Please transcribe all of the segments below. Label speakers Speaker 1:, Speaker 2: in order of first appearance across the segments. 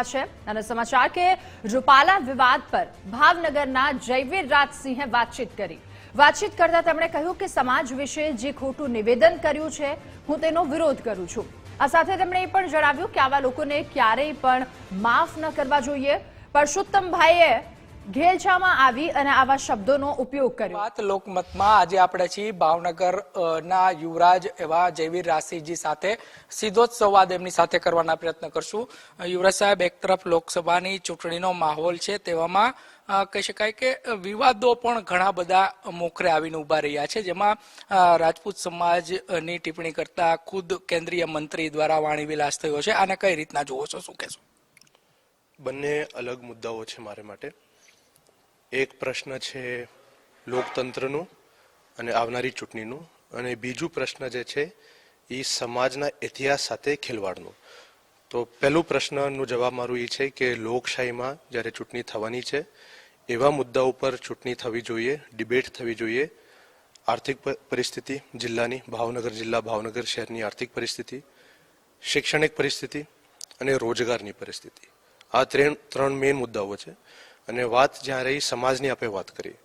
Speaker 1: છે. અને સમાચાર કે રૂપાલા વિવાદ પર ભાવનગરના જયવીર રાજસિંહે વાતચીત કરી. વાતચીત કરતા તેમણે કહ્યું કે સમાજ વિશે જે ખોટું નિવેદન કર્યું છે, હું તેનો વિરોધ કરું છું. આ સાથે તેમણે એ પણ જણાવ્યું કે આવા લોકોને ક્યારેય પણ માફ ન કરવા જોઈએ. પરસોત્તમભાઈએ ઘેલછામાં આવી અને આવા શબ્દોનો ઉપયોગ કર્યો.
Speaker 2: વાત લોકમતમાં આજે આપણે છીએ ભાવનગર ના યુવરાજ એવા જયવીર રાશિજી સાથે. સીધો જ સંવાદ એમની સાથે કરવાના પ્રયત્ન કરશું. યુવરાજ સાહેબ એક તરફ લોકસભાની ચૂંટણીનો માહોલ છે તેવામાં કહી શકાય કે વિવાદો પણ ઘણા બધા મોખરે આવીને ઊભા રહ્યા છે. જેમાં રાજપૂત સમાજની ટિપ્પણી કરતા ખુદ કેન્દ્રીય મંત્રી દ્વારા વાણી વિલાસ થયો છે. આને કઈ રીતના જુઓ છો? શું કહેશો?
Speaker 3: બંને અલગ મુદ્દાઓ છે મારે માટે. એક પ્રશ્ન છે લોકતંત્રનું અને આવનારી ચૂંટણીનું. અને બીજું પ્રશ્ન જે છે એ સમાજના ઇતિહાસ સાથે ખેલવાડનું. તો પહેલું પ્રશ્નનો જવાબ મારું એ છે કે લોકશાહીમાં જ્યારે ચૂંટણી થવાની છે, એવા મુદ્દા ઉપર ચૂંટણી થવી જોઈએ, ડિબેટ થવી જોઈએ. આર્થિક પરિસ્થિતિ, જિલ્લાની, ભાવનગર જિલ્લા, ભાવનગર શહેરની આર્થિક પરિસ્થિતિ, શૈક્ષણિક પરિસ્થિતિ અને રોજગારની પરિસ્થિતિ. આ ત્રણ ત્રણ મેઇન મુદ્દાઓ છે. અને વાત જ્યાં રહી સમાજની આપણે વાત કરી,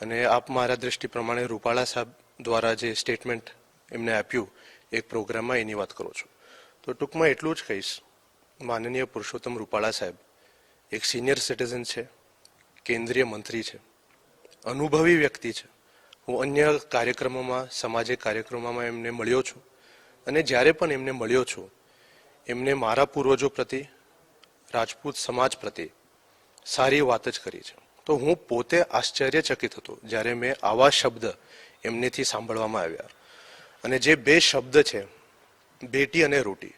Speaker 3: અને આપ મારા દ્રષ્ટિ પ્રમાણે રૂપાળા સાહેબ દ્વારા જે સ્ટેટમેન્ટ એમને આપ્યું, એક પ્રોગ્રામમાં એની વાત કરો છો. તો ટૂંકમાં એટલું જ કહીશ, માનનીય પુરુષોત્તમ રૂપાળા સાહેબ એક સિનિયર સિટીઝન છે, કેન્દ્રીય મંત્રી છે, અનુભવી વ્યક્તિ છે. હું અન્ય કાર્યક્રમોમાં સામાજિક કાર્યક્રમોમાં એમને મળ્યો છું. અને જ્યારે પણ એમને મળ્યો છું, એમને મારા પૂર્વજો પ્રતિ, રાજપૂત સમાજ પ્રતિ સારી વાત જ કરી છે. તો હું પોતે આશ્ચર્યચકિત હતો જ્યારે મેં આવા શબ્દ એમનેથી સાંભળવામાં આવ્યા. અને જે બે શબ્દ છે, બેટી અને રોટી.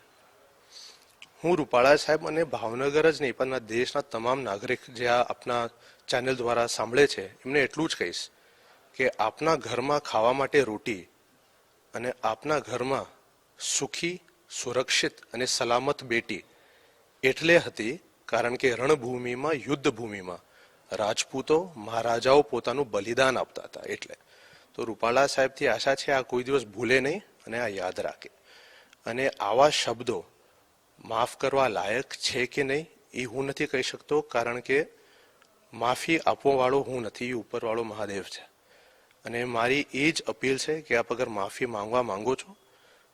Speaker 3: હું રૂપાળા સાહેબ અને ભાવનગર જ નહીં, પણ દેશના તમામ નાગરિક જે આ આપના ચેનલ દ્વારા સાંભળે છે, એમને એટલું જ કહીશ કે આપના ઘરમાં ખાવા માટે રોટી અને આપના ઘરમાં સુખી, સુરક્ષિત અને સલામત બેટી એટલે હતી કારણ કે રણભૂમિમાં યુદ્ધ ભૂમિમાં રાજપૂતો, મહારાજાઓ પોતાનું બલિદાન આપતા હતા. એટલે તો રૂપાલા સાહેબથી આશા છે આ કોઈ દિવસ ભૂલે નહીં અને આ યાદ રાખે. અને આવા શબ્દો માફ કરવા લાયક છે કે નહીં, એ હું નથી કહી શકતો, કારણ કે માફી આપવાવાળો હું નથી, એ ઉપરવાળો મહાદેવ છે. અને મારી એ જ અપીલ છે કે આપ અગર માફી માંગવા માંગો છો,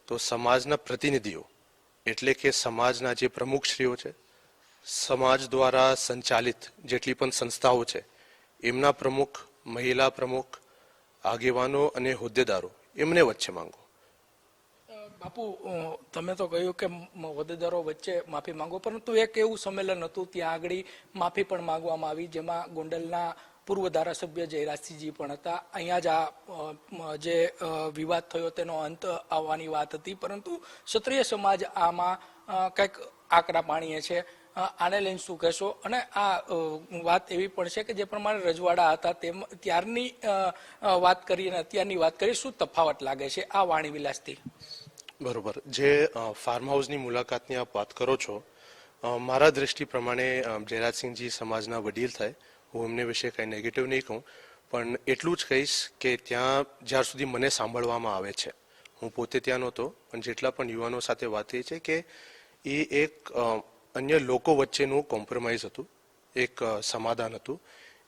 Speaker 3: તો સમાજના પ્રતિનિધિઓ, એટલે કે સમાજના જે પ્રમુખશ્રીઓ છે સમાજ દ્વારા સંચાલિત જેટલી પણ સંસ્થાઓ છે, એમના પ્રમુખ, મહિલા પ્રમુખ, આગેવાનો અને હોદ્દેદારો, એમને વચ્ચે માંગો.
Speaker 2: બાપુ તમે તો કહ્યું કે હોદ્દેદારો વચ્ચે માફી માંગો, પરંતુ એક એવું સંમેલન હતું ત્યાં આગળ માફી પણ માંગવામાં આવી, જેમાં ગોંડલના પૂર્વ ધારાસભ્ય જયરાજસિંહજી પણ હતા. અહીંયા જ આ જે વિવાદ થયો તેનો અંત આવવાની વાત હતી, પરંતુ ક્ષત્રિય સમાજ આમાં કંઈક આકરા પાણીએ છે. આને લઈને શું કહેશો? અને આ વાત એવી પણ છે કે જે પ્રમાણે રજવાડા હતા તેમ ત્યારની વાત કરી અને અત્યારની વાત કરી, શું તફાવત લાગે છે આ વાણી વિલાસથી?
Speaker 3: બરોબર. જે ફાર્મ હાઉસની મુલાકાતની આપ વાત કરો છો મારા દ્રષ્ટિ પ્રમાણે જયરાજસિંહજી સમાજના વડીલ થાય. હું એમને વિશે કંઈ નેગેટિવ નહીં કહું, પણ એટલું જ કહીશ કે ત્યાં જ્યાર સુધી મને સાંભળવામાં આવે છે. હું પોતે ત્યાં નહોતો, પણ જેટલા પણ યુવાનો સાથે વાત થઈ છે કે એ એક અન્ય લોકો વચ્ચેનું કોમ્પ્રોમાઇઝ હતું, એક સમાધાન હતું.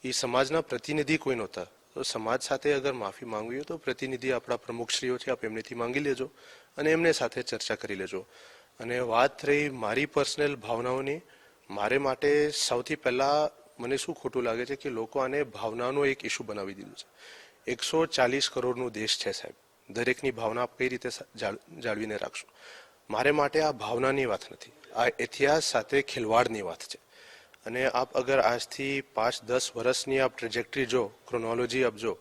Speaker 3: એ સમાજના પ્રતિનિધિ કોઈ નહોતા. તો સમાજ સાથે અગર માફી માંગવી હોય તો પ્રતિનિધિ આપણા પ્રમુખશ્રીઓ છે, આપ એમનેથી માંગી લેજો અને એમને સાથે ચર્ચા કરી લેજો. અને વાત રહી મારી પર્સનલ ભાવનાઓની, મારે માટે સૌથી પહેલાં મને શું ખોટું લાગે છે કે લોકો આને ભાવનાનો એક ઇસ્યુ બનાવી દીધું છે. એકસો ચાલીસ કરોડનું દેશ છે સાહેબ. દરેકની ભાવના કઈ રીતે જાળવીને રાખશું? મારે માટે આ ભાવનાની વાત નથી. આ ઇતિહાસ સાથે ખિલવાડની વાત છે. અને આપ અગર આજથી પાંચ, દસ વર્ષની આપ ટ્રેજેક્ટરી જો ક્રોનોલોજી આપજો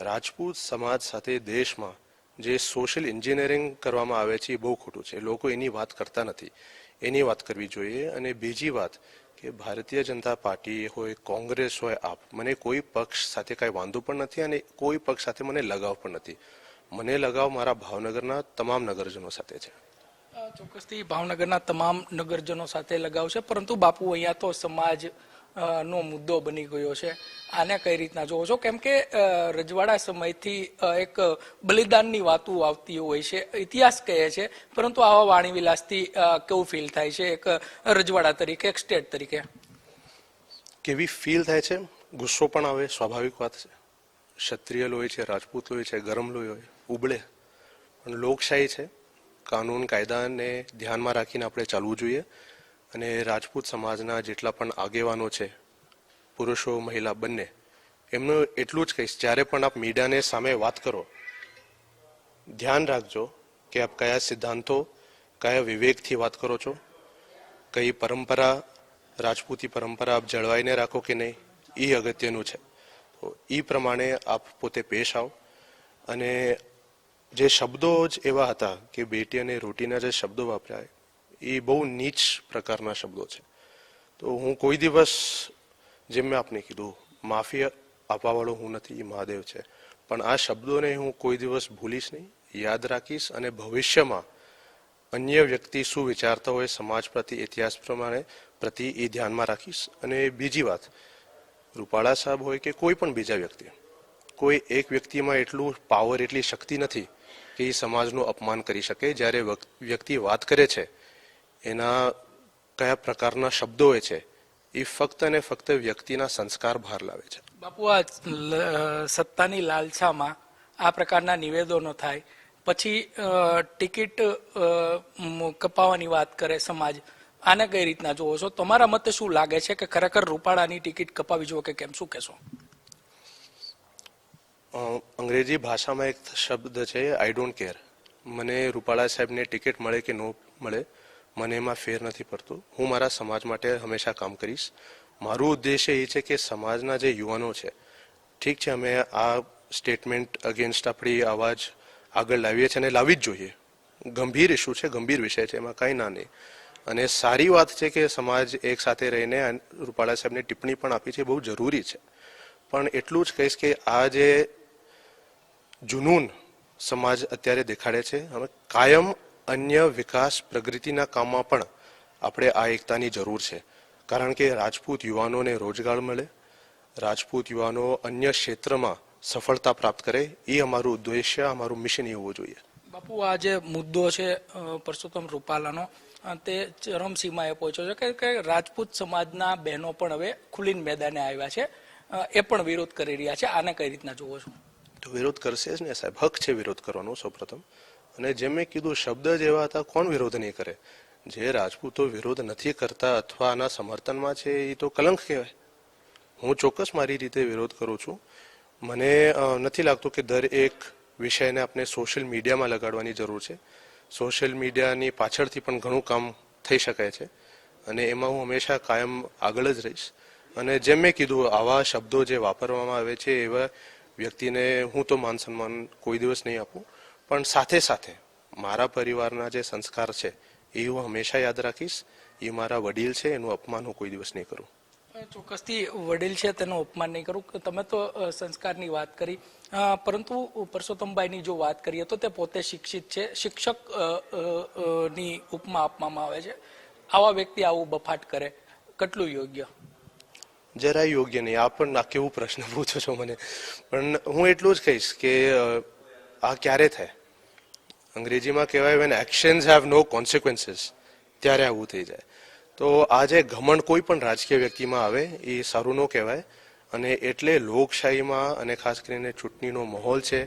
Speaker 3: રાજપૂત સમાજ સાથે દેશમાં જે સોશિયલ એન્જિનિયરિંગ કરવામાં આવે છે એ બહુ ખોટું છે. લોકો એની વાત કરતા નથી. એની વાત કરવી જોઈએ. અને બીજી વાત કે ભારતીય જનતા પાર્ટી હોય, કોંગ્રેસ હોય, આપ, મને કોઈ પક્ષ સાથે કાંઈ વાંધો પણ નથી અને કોઈ પક્ષ સાથે મને લગાવ પણ નથી. મને લગાવ મારા ભાવનગરના તમામ નગરજનો સાથે છે.
Speaker 2: ચોક્કસથી ભાવનગરના તમામ નગરજનો સાથે લગાવ છે, પરંતુ બાપુ અહીંયા તો સમાજ નો મુદ્દો બની ગયો છે. આને કઈ રીતના જોવો છો? કેમ કે રજવાડા સમયથી એક બલિદાનની વાતો આવતી હોય છે, ઇતિહાસ કહે છે, પરંતુ આવા વાણી વિલાસથી કેવું ફીલ થાય છે? એક રજવાડા તરીકે, એક સ્ટેટ તરીકે.
Speaker 3: કેવી ફીલ થાય છે? ગુસ્સો પણ આવે, સ્વાભાવિક વાત છે. ક્ષત્રિય લોહી છે, રાજપૂત લોહી છે, ગરમ લોહી હોય, ઉબળે. પણ લોકશાહી છે. કાનૂન કાયદાને ધ્યાનમાં રાખીને આપણે ચાલવું જોઈએ અને રાજપૂત સમાજના જેટલા પણ આગેવાનો છે, પુરુષો, મહિલા બંને, એમનું એટલું જ કહીશ, જ્યારે પણ આપ મીડિયાને સામે વાત કરો, ધ્યાન રાખજો કે આપ કયા સિદ્ધાંતો, કયા વિવેકથી વાત કરો છો, કઈ પરંપરા, રાજપૂતી પરંપરા આપ જળવાઈને રાખો કે નહીં એ અગત્યનું છે. તો એ પ્રમાણે આપ પોતે પેશ આવો અને જે શબ્દો જ એવા હતા કે બેટી અને રોટીના જે શબ્દો વાપર્યા, એ બહુ નીચ પ્રકારના શબ્દો છે. તો હું કોઈ દિવસ, જેમ મેં આપને કીધું, માફી આપવાવાળો હું નથી, એ મહાદેવ છે. પણ આ શબ્દોને હું કોઈ દિવસ ભૂલીશ નહીં, યાદ રાખીશ અને ભવિષ્યમાં અન્ય વ્યક્તિ શું વિચારતા હોય, સમાજ પ્રતિ ઇતિહાસ પ્રમાણે પ્રતિ એ ધ્યાનમાં રાખીશ. અને બીજી વાત, રૂપાળા સાહેબ હોય કે કોઈ પણ બીજા વ્યક્તિ, કોઈ એક વ્યક્તિમાં એટલું પાવર એટલી શક્તિ નથી એ સમાજનું અપમાન કરી શકે. જ્યારે વ્યક્તિ વાત કરે છે, એના કયા પ્રકારના શબ્દો હોય છે, એ ફક્ત અને ફક્ત વ્યક્તિના સંસ્કાર બહાર લાવે છે.
Speaker 2: બાપુ, આ સત્તાની લાલસામાં આ પ્રકારના નિવેદનો થાય. પછી ટિકિટ કપાવવાની વાત કરે સમાજ. આને કઈ રીતના જોવો છો? તમારા મતે શું લાગે છે કે ખરેખર રૂપાળાની ટિકિટ કપાવી જોઈએ કે કેમ? શું કહેશો?
Speaker 3: અંગ્રેજી ભાષામાં એક શબ્દ છે આઈ ડોન્ટ કેર મને રૂપાળા સાહેબને ટિકિટ મળે કે ન મળે, મને એમાં ફેર નથી પડતો. હું મારા સમાજ માટે હંમેશા કામ કરીશ. મારું ઉદ્દેશ્ય એ છે કે સમાજના જે યુવાનો છે, ઠીક છે, અમે આ સ્ટેટમેન્ટ અગેન્સ્ટ આપણી અવાજ આગળ લાવીએ છીએ અને લાવી જ જોઈએ. ગંભીર ઇસ્યુ છે, ગંભીર વિષય છે, એમાં કાંઈ ના નહીં. અને સારી વાત છે કે સમાજ એક સાથે રહીને રૂપાળા સાહેબને ટિપ્પણી પણ આપી છે બહુ જરૂરી છે. પણ એટલું જ કહીશ કે આ જે જુનૂન સમાજ અત્યારે દેખાડે છે. હવે કાયમ અન્ય વિકાસ પ્રગતિના કામમાં પણ આપણે આ એકતાની જરૂર છે. કારણ કે રાજપૂત યુવાનોને રોજગાર મળે, રાજપૂત યુવાનો અન્ય ક્ષેત્રમાં સફળતા પ્રાપ્ત કરે, એ અમારું ઉદ્દેશ્ય, અમારું મિશન એ હોવું જોઈએ.
Speaker 2: બાપુ, આ જે મુદ્દો છે પરસોત્તમ રૂપાલાનો તે ચરમસીમાએ પહોંચ્યો છે. કે- રાજપૂત સમાજના બહેનો પણ હવે ખુલીને મેદાને આવ્યા છે. એ પણ વિરોધ કરી રહ્યા છે. આને કઈ રીતના જોવો છો?
Speaker 3: તો વિરોધ કરશે જ ને સાહેબ? હક છે વિરોધ કરવાનો સૌપ્રથમ. અને જેમ મેં કીધું, શબ્દ જ એવા હતા, કોણ વિરોધ નહીં કરે? જે રાજપૂતો વિરોધ નથી કરતા અથવા આના સમર્થનમાં છે એ તો કલંક કહેવાય. હું ચોક્કસ મારી રીતે વિરોધ કરું છું. મને નથી લાગતું કે દર એક વિષયને આપણે સોશિયલ મીડિયામાં લગાડવાની જરૂર છે. સોશિયલ મીડિયાની પાછળથી પણ ઘણું કામ થઈ શકાય છે. અને એમાં હું હંમેશા કાયમ આગળ જ રહીશ. અને જેમ મેં કીધું, આવા શબ્દો જે વાપરવામાં આવે છે, એવા વ્યક્તિને હું તો માન સન્માન કોઈ દિવસ નહીં આપું. પણ સાથે સાથે મારા પરિવારના જે સંસ્કાર છે, એ હું હંમેશા યાદ રાખીશ. એ મારા વડીલ છે, એનું અપમાન હું કોઈ દિવસ નહીં કરું.
Speaker 2: ચોક્કસથી વડીલ છે, તેનું અપમાન નહીં કરું. તમે તો સંસ્કારની વાત કરી. પરંતુ પરસોત્તમભાઈની જો વાત કરીએ તો તે પોતે શિક્ષિત છે. શિક્ષકની ઉપમા આપવામાં આવે છે. આવા વ્યક્તિ આવું બફાટ કરે. કેટલું યોગ્ય?
Speaker 3: જરાય યોગ્ય નહીં. આ પણ આ કેવું પ્રશ્ન પૂછો છો મને. પણ હું એટલું જ કહીશ કે આ ક્યારે થાય? અંગ્રેજીમાં કહેવાય when actions have no consequences ત્યારે આવું થઈ જાય. તો આ જે ઘમંડ કોઈ પણ રાજકીય વ્યક્તિમાં આવે, એ સારું ન કહેવાય. અને એટલે લોકશાહીમાં અને ખાસ કરીને ચૂંટણીનો માહોલ છે,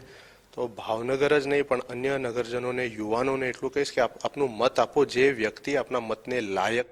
Speaker 3: તો ભાવનગર જ નહીં, પણ અન્ય નગરજનોને, યુવાનોને એટલું કહીશ કે આપનું મત આપો, જે વ્યક્તિ આપના મતને લાયક